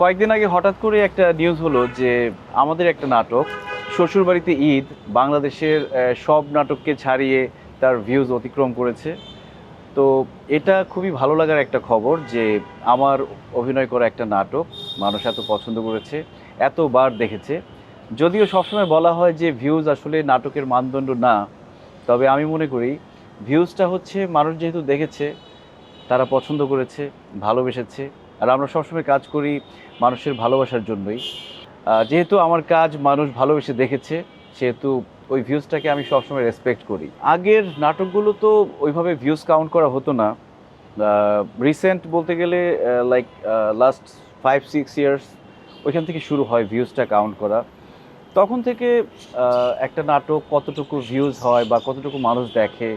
কয়েকদিন আগে হঠাৎ করে একটা নিউজ হলো যে আমাদের একটা নাটক, শ্বশুরবাড়িতে ঈদ, বাংলাদেশের সব নাটককে ছাড়িয়ে তার ভিউজ অতিক্রম করেছে। তো এটা খুবই ভালো লাগার একটা খবর যে আমার অভিনয় করা একটা নাটক, মানুষ এত পছন্দ করেছে, এতবার দেখেছে। যদিও সবসময় বলা হয় যে ভিউজ আসলে নাটকের মানদণ্ড না, তবে আমি মনে করি ভিউজটা হচ্ছে মানুষ যেহেতু দেখেছে, তারা পছন্দ করেছে, ভালোবেসেছে আর আমরা সবসময় কাজ করি মানুষের ভালোবাসার জন্যই। যেহেতু আমার কাজ মানুষ ভালোবেসে দেখেছে, সেহেতু ওই ভিউজটাকে আমি সবসময় রেসপেক্ট করি। আগের নাটকগুলো তো ওইভাবে ভিউজ কাউন্ট করা হতো না। রিসেন্ট বলতে গেলে like last five six years ওইখান থেকে শুরু হয় ভিউজটা কাউন্ট করা। তখন থেকে একটা নাটক কতটুকু ভিউজ হয় বা কতটুকু মানুষ দেখে,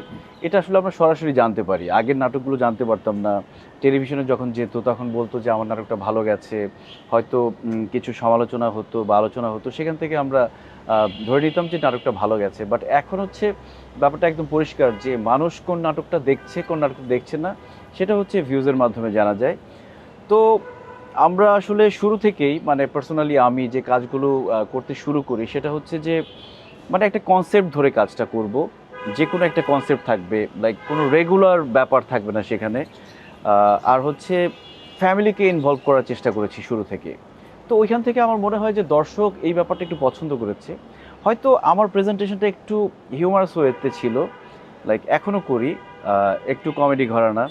এটা আসলে আমরা সরাসরি জানতে পারি। আগের নাটকগুলো জানতে পারতাম না। টেলিভিশনে যখন যেত, তখন বলতো যে, আমার নাটকটা ভালো গেছে। হয়তো কিছু সমালোচনা হতো বা আলোচনা হতো, সেখান থেকে আমরা ধরে নিতাম যে, নাটকটা ভালো গেছে। বাট এখন হচ্ছে, ব্যাপারটা একদম পরিষ্কার যে, মানুষ কোন নাটকটা দেখছে, কোন নাটকটা দেখছে না, সেটা হচ্ছে ভিউজের মাধ্যমে জানা যায়। তো আমরা আসলে শুরু থেকেই মানে পার্সোনালি আমি যে কাজগুলো করতে শুরু করি, সেটা হচ্ছে যে মানে একটা কনসেপ্ট ধরে কাজটা করব। যে কোনো একটা কনসেপ্ট থাকবে লাইক কোনো রেগুলার ব্যাপার থাকবে না সেখানে। আর হচ্ছে ফ্যামিলিকে ইনভলভ করার চেষ্টা করেছি শুরু থেকে। তো ওইখান থেকে আমার মনে হয় যে দর্শক এই ব্যাপারটা একটু পছন্দ করেছে। হয়তো আমার প্রেজেন্টেশনটা একটু হিউমারাস ওয়েতে ছিল লাইক এখনও করি একটু কমেডি ঘরানা।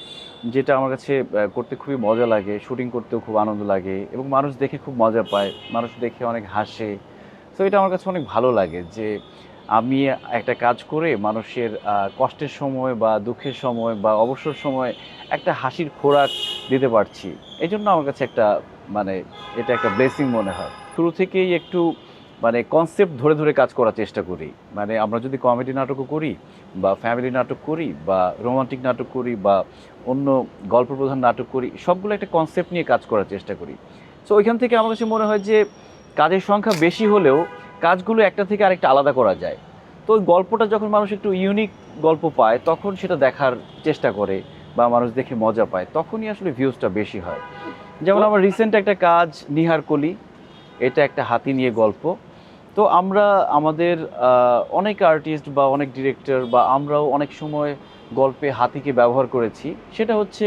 যেটা আমার কাছে করতে খুবই মজা লাগে শুটিং করতেও খুব আনন্দ লাগে এবং মানুষ দেখে খুব মজা পায়, মানুষ দেখে অনেক হাসে। তো এটা আমার কাছে অনেক ভালো লাগে যে আমি একটা কাজ করে মানুষের কষ্টের সময় বা দুঃখের সময় বা অবসর সময় একটা হাসির খোরাক দিতে পারছি। এই জন্য আমার কাছে একটা মানে এটা একটা ব্লেসিং মনে হয়। শুরু থেকেই একটু মানে কনসেপ্ট ধরে ধরে কাজ করার চেষ্টা করি। মানে আমরা যদি কমেডি নাটকও করি বা ফ্যামিলি নাটক করি বা রোমান্টিক নাটক করি বা অন্য গল্প প্রধান নাটক করি সবগুলো একটা কনসেপ্ট নিয়ে কাজ করার চেষ্টা করি। সো ওইখান থেকে আমার কাছে মনে হয় যে কাজের সংখ্যা বেশি হলেও কাজগুলো একটা থেকে আরেকটা আলাদা করা যায়। তো ওই গল্পটা যখন মানুষ একটু ইউনিক গল্প পায় তখন সেটা দেখার চেষ্টা করে বা মানুষ দেখে মজা পায় তখনই আসলে ভিউজটা বেশি হয়। যেমন আমার রিসেন্ট একটা কাজ নিহার কলি এটা একটা হাতি নিয়ে গল্প। তো আমরা আমাদের অনেক আর্টিস্ট বা অনেক ডিরেক্টর বা আমরাও অনেক সময় গল্পে হাতিকে ব্যবহার করেছি। সেটা হচ্ছে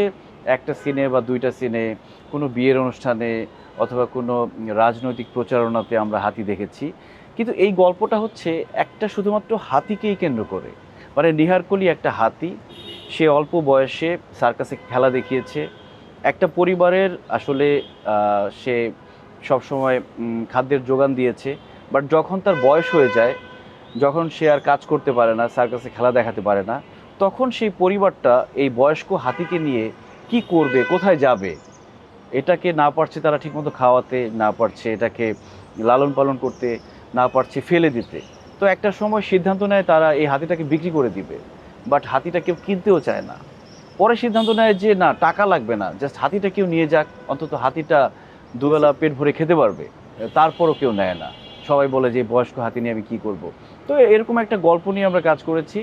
একটা সিনে বা দুইটা সিনে কোনো বিয়ের অনুষ্ঠানে অথবা কোনো রাজনৈতিক প্রচারণাতে আমরা হাতি দেখেছি। কিন্তু এই গল্পটা হচ্ছে একটা শুধুমাত্র হাতিকেই কেন্দ্র করে। মানে নিহারকলি একটা হাতি, সে অল্প বয়সে সার্কাসে খেলা দেখিয়েছে। একটা পরিবারের আসলে সে সবসময় খাদ্যের যোগান দিয়েছে। বাট যখন তার বয়স হয়ে যায়, যখন সে আর কাজ করতে পারে না সার্কাসে খেলা দেখাতে পারে না, তখন সেই পরিবারটা এই বয়স্ক হাতিকে নিয়ে কি করবে, কোথায় যাবে? এটাকে না পারছে তারা ঠিকমতো খাওয়াতে, না পারছে এটাকে লালন পালন করতে, না পারছে ফেলে দিতে। তো একটা সময় সিদ্ধান্ত নেয় তারা এই হাতিটাকে বিক্রি করে দিবে। বাট হাতিটা কেউ কিনতেও চায় না। পরে সিদ্ধান্ত নেয় যে, না, টাকা লাগবে না। জাস্ট হাতিটা কেউ নিয়ে যাক। অন্তত হাতিটা দুবেলা পেট ভরে খেতে পারবে। তারপরও কেউ নেয় না। সবাই বলে যে, বয়স্ক হাতি নিয়ে আমি কী করব? তো এরকম একটা গল্প নিয়ে আমরা কাজ করেছি।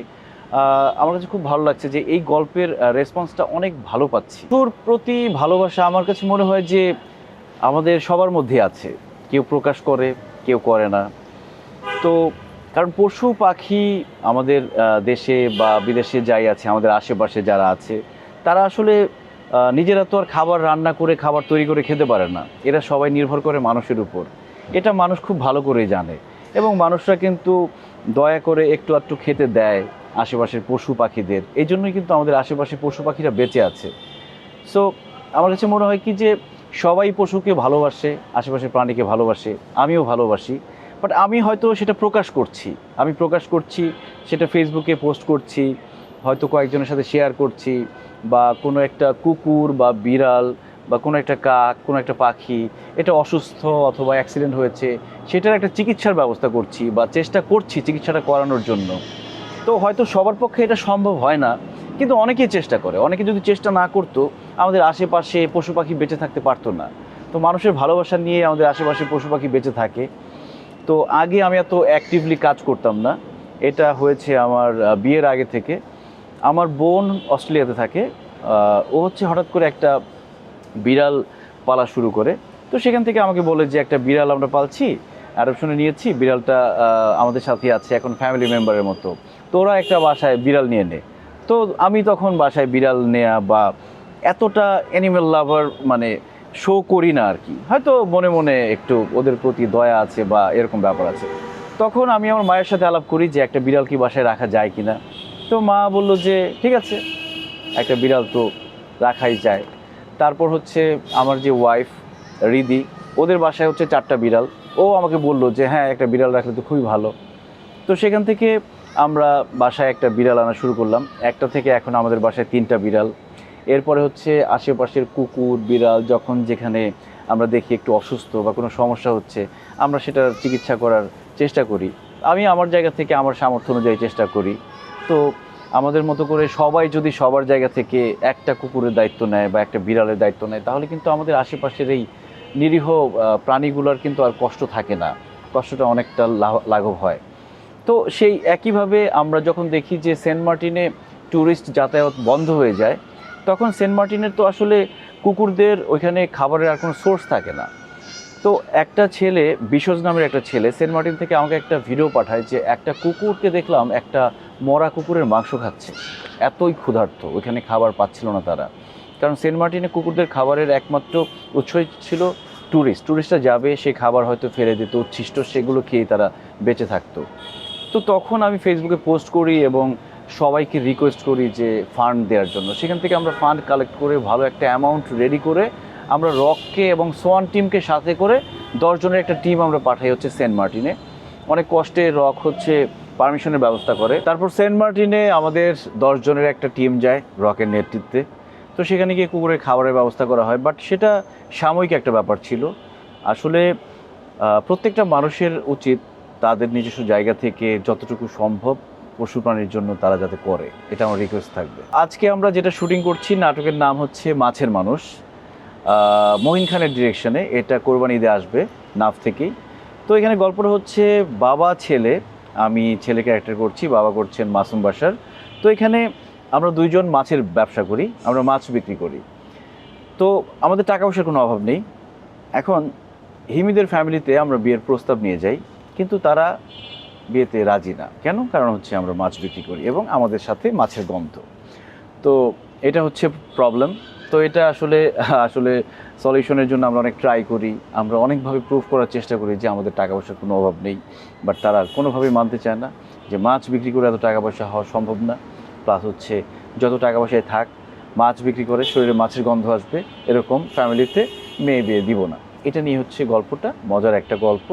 আমার কাছে খুব ভালো লাগছে যে, এই গল্পের রেসপন্সটা অনেক ভালো পাচ্ছি। তোর প্রতি ভালোবাসা আমার কাছে মনে হয় যে, আমাদের সবার মধ্যে আছে। কেউ প্রকাশ করে, কেউ করে না। তো, কারণ পশু, পাখি আমাদের দেশে বা বিদেশে যাই আছে, আমাদের আশেপাশে যারা আছে, তারা আসলে নিজেরা তো আর খাবার রান্না করে, খাবার তৈরি করে খেতে পারে না। এরা সবাই নির্ভর করে মানুষের উপর। এটা মানুষ খুব ভালো করেই জানে। এবং মানুষরা কিন্তু দয়া করে একটু একটু খেতে দেয় আশেপাশের পশু পাখিদের। এই জন্যই কিন্তু আমাদের আশেপাশে পশু পাখিরা বেঁচে আছে। সো আমার কাছে মনে হয় কি যে সবাই পশুকে ভালোবাসে, আশেপাশের প্রাণীকে ভালোবাসে, আমিও ভালোবাসি। বাট আমি হয়তো সেটা প্রকাশ করছি। আমি প্রকাশ করছি, সেটা ফেসবুকে পোস্ট করছি, হয়তো কয়েকজনের সাথে শেয়ার করছি, বা কোনো একটা কুকুর বা বিড়াল বা কোনো একটা কাক, কোনো একটা পাখি, এটা অসুস্থ অথবা অ্যাক্সিডেন্ট হয়েছে, সেটার একটা চিকিৎসার ব্যবস্থা করছি বা চেষ্টা করছি চিকিৎসাটা করানোর জন্য। তো হয়তো সবার পক্ষে এটা সম্ভব হয় না, কিন্তু অনেকেই চেষ্টা করে। অনেকে যদি চেষ্টা না করতো, আমাদের আশেপাশে পশু পাখি বেঁচে থাকতে পারতো না। তো মানুষের ভালোবাসা নিয়ে আমাদের আশেপাশে পশু পাখি বেঁচে থাকে। তো আগে আমি এত অ্যাক্টিভলি কাজ করতাম না। এটা হয়েছে আমার বিয়ের আগে থেকে। আমার বোন অস্ট্রেলিয়াতে থাকে। ও হচ্ছে হঠাৎ করে একটা বিড়াল পালা শুরু করে। তো সেখান থেকে আমাকে বলে যে, একটা বিড়াল আমরা পালছি অ্যাডপশনে নিয়েছি, বিড়ালটা আমাদের সাথে আছে, এখন ফ্যামিলি মেম্বারের মতো। তো ওরা একটা বাসায় বিড়াল নিয়ে নে তো আমি তখন বাসায় বিড়াল নেয়া বা এতটা অ্যানিমেল লাভার মানে শো করি না আর কি হয়তো মনে মনে একটু ওদের প্রতি দয়া আছে বা এরকম ব্যাপার আছে। তখন আমি আমার মায়ের সাথে আলাপ করি যে, একটা বিড়াল কি বাসায় রাখা যায় কি না তো মা বলল যে, ঠিক আছে, একটা বিড়াল তো রাখাই যায়। তারপর হচ্ছে আমার যে ওয়াইফ রিদি, ওদের বাসায় হচ্ছে চারটা বিড়াল। ও আমাকে বলল যে হ্যাঁ একটা বিড়াল রাখলে তো খুবই ভালো। তো সেখান থেকে আমরা বাসায় একটা বিড়াল আনা শুরু করলাম। একটা থেকে এখন আমাদের বাসায় তিনটা বিড়াল। এরপরে হচ্ছে আশেপাশের কুকুর, বিড়াল, যখন যেখানে আমরা দেখি একটু অসুস্থ বা কোনো সমস্যা হচ্ছে, আমরা সেটার চিকিৎসা করার চেষ্টা করি। আমি আমার জায়গা থেকে আমার সামর্থ্য অনুযায়ী চেষ্টা করি। তো আমাদের মতো করে সবাই যদি সবার জায়গা থেকে একটা কুকুরের দায়িত্ব নেয় বা একটা বিড়ালের দায়িত্ব নেয়, তাহলে কিন্তু আমাদের আশেপাশের এই নিরীহ প্রাণীগুলোর কিন্তু আর কষ্ট থাকে না। কষ্টটা অনেকটা লাঘব হয়। তো সেই একইভাবে আমরা যখন দেখি যে সেন্ট মার্টিনে ট্যুরিস্ট যাতায়াত বন্ধ হয়ে যায়, তখন সেন্ট মার্টিনের তো আসলে কুকুরদের ওইখানে খাবারের আর কোনো সোর্স থাকে না। তো একটা ছেলে বিশ্বজ নামের একটা ছেলে, সেন্ট মার্টিন থেকে আমাকে একটা ভিডিও পাঠায় যে একটা কুকুরকে দেখলাম একটা মরা কুকুরের মাংস খাচ্ছে। এতই ক্ষুধার্ত, ওইখানে খাবার পাচ্ছিল না তারা। কারণ সেন্ট মার্টিনে কুকুরদের খাবারের একমাত্র উৎসই ছিল ট্যুরিস্ট ট্যুরিস্টরা যাবে, সে খাবার হয়তো ফেলে দিত, উচ্ছিষ্ট, সেগুলো খেয়ে তারা বেঁচে থাকতো। তো তখন আমি ফেসবুকে পোস্ট করি এবং সবাইকে রিকোয়েস্ট করি যে ফান্ড দেওয়ার জন্য। সেখান থেকে আমরা ফান্ড কালেক্ট করে ভালো একটা অ্যামাউন্ট রেডি করে আমরা রককে এবং সোয়ান টিমকে সাথে করে দশজনের একটা টিম আমরা পাঠাই হচ্ছে সেন্ট মার্টিনে। অনেক কষ্টে রক হচ্ছে পারমিশনের ব্যবস্থা করে। তারপর সেন্ট মার্টিনে আমাদের দশজনের একটা টিম যায় রকের নেতৃত্বে। তো সেখানে গিয়ে কুকুরের খাবারের ব্যবস্থা করা হয়। বাট সেটা সাময়িক একটা ব্যাপার ছিল। আসলে প্রত্যেকটা মানুষের উচিত তাদের নিজস্ব জায়গা থেকে যতটুকু সম্ভব পশু প্রাণীর জন্য তারা যাতে করে। এটা আমার রিকোয়েস্ট থাকবে। আজকে আমরা যেটা শুটিং করছি, নাটকের নাম হচ্ছে মাছের মানুষ। মহিন খানের ডিরেকশনে এটা কোরবানি ঈদে আসবে, নাফ থেকেই। তো এখানে গল্পটা হচ্ছে, বাবা, ছেলে, আমি ছেলে ক্যারেক্টার করছি, বাবা করছেন মাসুম বাসার। তো এখানে আমরা দুইজন মাছের ব্যবসা করি, আমরা মাছ বিক্রি করি। তো আমাদের টাকা পয়সার কোনো অভাব নেই। এখন হিমিদের ফ্যামিলিতে আমরা বিয়ের প্রস্তাব নিয়ে যাই, কিন্তু তারা বিয়েতে রাজি না। কেন? কারণ হচ্ছে আমরা মাছ বিক্রি করি এবং আমাদের সাথে মাছের গন্ধ। তো এটা হচ্ছে প্রবলেম তো এটা আসলে আসলে সলিউশনের জন্য আমরা অনেক ট্রাই করি। আমরা অনেকভাবে প্রুভ করার চেষ্টা করি যে আমাদের টাকা পয়সার কোনো অভাব নেই। বাট তারা কোনোভাবেই মানতে চায় না যে মাছ বিক্রি করে এত টাকা পয়সা হওয়া সম্ভব না। প্লাস হচ্ছে যত টাকা পয়সায় থাক, মাছ বিক্রি করে শরীরে মাছের গন্ধ আসবে, এরকম ফ্যামিলিতে মেয়ে বিয়ে দিব না। এটা নিয়ে হচ্ছে গল্পটা, মজার একটা গল্প।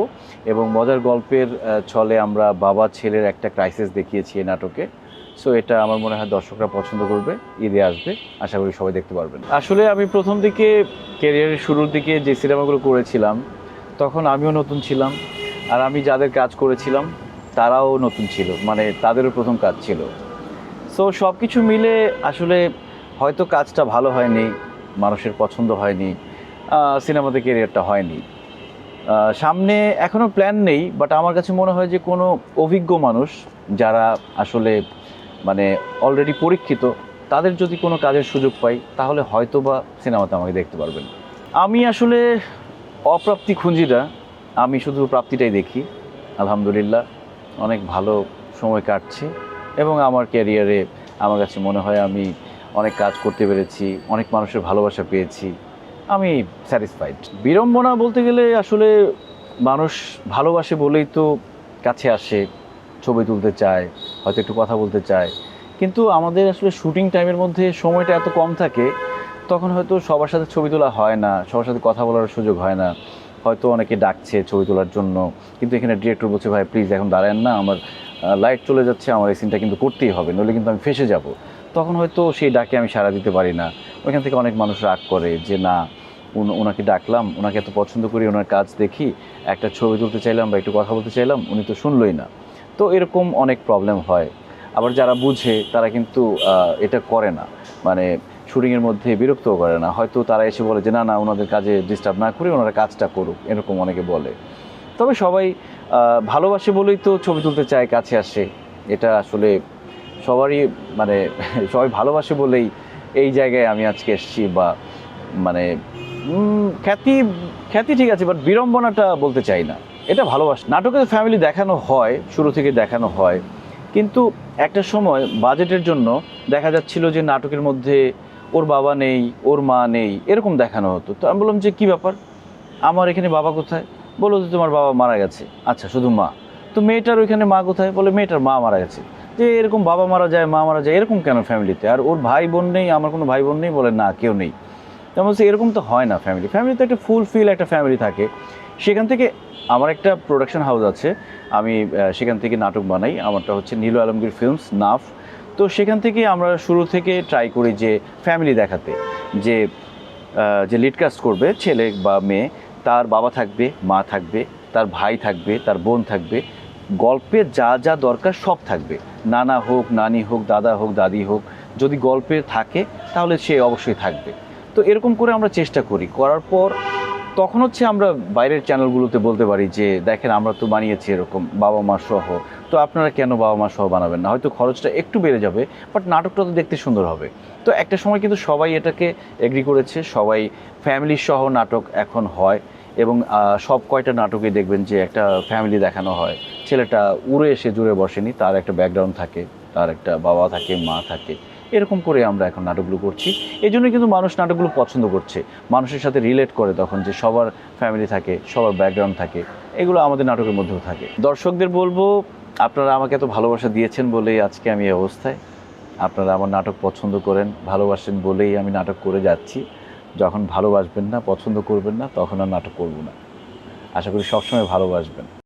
এবং মজার গল্পের ছলে আমরা বাবা ছেলের একটা ক্রাইসিস দেখিয়েছি এই নাটকে। সো এটা আমার মনে হয় দর্শকরা পছন্দ করবে, ঈদে আসবে, আশা করি সবাই দেখতে পারবেন। আসলে আমি প্রথম দিকে ক্যারিয়ারের শুরুর দিকে যে সিনেমাগুলো করেছিলাম, তখন আমিও নতুন ছিলাম, আর আমি যাদের কাজ করেছিলাম, তারাও নতুন ছিল মানে তাদেরও প্রথম কাজ ছিল। সো সব কিছু মিলে আসলে হয়তো কাজটা ভালো হয়নি, মানুষের পছন্দ হয়নি সিনেমাতে ক্যারিয়ারটা হয়নি। সামনে এখনও প্ল্যান নেই বাট আমার কাছে মনে হয় যে কোনো অভিজ্ঞ মানুষ, যারা আসলে মানে অলরেডি পরীক্ষিত, তাদের যদি কোনো কাজের সুযোগ পাই, তাহলে হয়তো বা সিনেমাতে আমাকে দেখতে পারবেন। আমি আসলে অপ্রাপ্তি খুঁজিরা, আমি শুধু প্রাপ্তিটাই দেখি। আলহামদুলিল্লাহ, অনেক ভালো সময় কাটছে এবং আমার ক্যারিয়ারে আমার কাছে মনে হয় আমি অনেক কাজ করতে পেরেছি, অনেক মানুষের ভালোবাসা পেয়েছি। আমি স্যাটিসফাইড বিড়ম্বনা বলতে গেলে আসলে মানুষ ভালোবাসে বলেই তো কাছে আসে, ছবি তুলতে চায় হয়তো একটু কথা বলতে চায়। কিন্তু আমাদের আসলে শুটিং টাইমের মধ্যে সময়টা এত কম থাকে, তখন হয়তো সবার সাথে ছবি তোলা হয় না, সবার সাথে কথা বলার সুযোগ হয় না। হয়তো অনেকে ডাকছে ছবি তোলার জন্য, কিন্তু এখানে ডিরেক্টর বলছে, ভাই প্লিজ এখন দাঁড়ান না, আমার লাইট চলে যাচ্ছে, আমার এই সিনটা কিন্তু করতেই হবে, নইলে কিন্তু আমি ফেসে যাব। তখন হয়তো সেই ডাকে আমি সাড়া দিতে পারি না। ওইখান থেকে অনেক মানুষ রাগ করে যে, না ওনাকে ডাকলাম ওনাকে এত পছন্দ করি ওনার কাজ দেখি, একটা ছবি তুলতে চাইলাম বা একটু কথা বলতে চাইলাম, উনি তো শুনলই না। তো এরকম অনেক প্রবলেম হয়। আবার যারা বুঝে, তারা কিন্তু এটা করে না। মানে শুটিংয়ের মধ্যে বিরক্তও করে না। হয়তো তারা এসে বলে যে, না না, ওনাদের কাজে ডিস্টার্ব না করে, ওনারা কাজটা করুক। এরকম অনেকে বলে। তবে সবাই ভালোবাসে বলেই তো ছবি তুলতে চায়, কাছে আসে। এটা আসলে সবারই মানে সবাই ভালোবাসে বলেই এই জায়গায় আমি আজকে এসেছি বা মানে খ্যাতি খ্যাতি ঠিক আছে বাট বিড়ম্বনাটা বলতে চাই না। এটা ভালোবাসা। নাটকে ফ্যামিলি দেখানো হয়, শুরু থেকে দেখানো হয়। কিন্তু একটা সময় বাজেটের জন্য দেখা যাচ্ছিল যে নাটকের মধ্যে ওর বাবা নেই, ওর মা নেই, এরকম দেখানো হতো। তো আমি বললাম যে, কী ব্যাপার? আমার এখানে বাবা কোথায়? বলো যে, তোমার বাবা মারা গেছে। আচ্ছা শুধু মা? তো মেয়েটার ওইখানে মা কোথায়? বলে, মেয়েটার মা মারা গেছে। যে এরকম বাবা মারা যায়, মা মারা যায়, এরকম কেন ফ্যামিলিতে আর ওর ভাই বোন নেই, আমার কোনো ভাই বোন নেই? বলে, না, কেউ নেই। তেমন এরকম তো হয় না ফ্যামিলি ফ্যামিলিতে একটা ফুল ফিল একটা ফ্যামিলি থাকে। সেখান থেকে আমার একটা প্রোডাকশন হাউস আছে। আমি সেখান থেকে নাটক বানাই। আমারটা হচ্ছে নীল আলমগীর ফিল্মস নাফ। তো সেখান থেকে আমরা শুরু থেকে ট্রাই করি যে ফ্যামিলি দেখাতে। যে যে লিড কাস্ট করবে, ছেলে বা মেয়ে, তার বাবা থাকবে, মা থাকবে, তার ভাই থাকবে, তার বোন থাকবে। গল্পে যা যা দরকার সব থাকবে। নানা হোক, নানি হোক, দাদা হোক, দাদি হোক, যদি গল্পে থাকে, তাহলে সে অবশ্যই থাকবে। তো এরকম করে আমরা চেষ্টা করি। করার পর তখন হচ্ছে আমরা বাইরের চ্যানেলগুলোতে বলতে পারি যে, দেখেন, আমরা তো বানিয়েছি এরকম বাবা মা সহ। তো আপনারা কেন বাবা মা সহ বানাবেন না? হয়তো খরচটা একটু বেড়ে যাবে, বাট নাটকটা তো দেখতে সুন্দর হবে। তো একটা সময় কিন্তু সবাই এটাকে এগ্রি করেছে, সবাই ফ্যামিলি সহ নাটক এখন হয় এবং সব কয়টা নাটকে দেখবেন যে একটা ফ্যামিলি দেখানো হয়। ছেলেটা উড়ে এসে জুড়ে বসেনি, তার একটা ব্যাকগ্রাউন্ড থাকে, তার একটা বাবা থাকে, মা থাকে। এরকম করে আমরা এখন নাটকগুলো করছি। এই জন্যই কিন্তু মানুষ নাটকগুলো পছন্দ করছে। মানুষের সাথে রিলেট করে তখন যে সবার ফ্যামিলি থাকে, সবার ব্যাকগ্রাউন্ড থাকে, এগুলো আমাদের নাটকের মধ্যেও থাকে। দর্শকদের বলব, আপনারা আমাকে এত ভালোবাসা দিয়েছেন বলেই আজকে আমি এই অবস্থায়। আপনারা আমার নাটক পছন্দ করেন, ভালোবাসেন বলেই আমি নাটক করে যাচ্ছি। যখন ভালোবাসবেন না, পছন্দ করবেন না, তখন আর নাটক করব না। আশা করি সবসময় ভালোবাসবেন।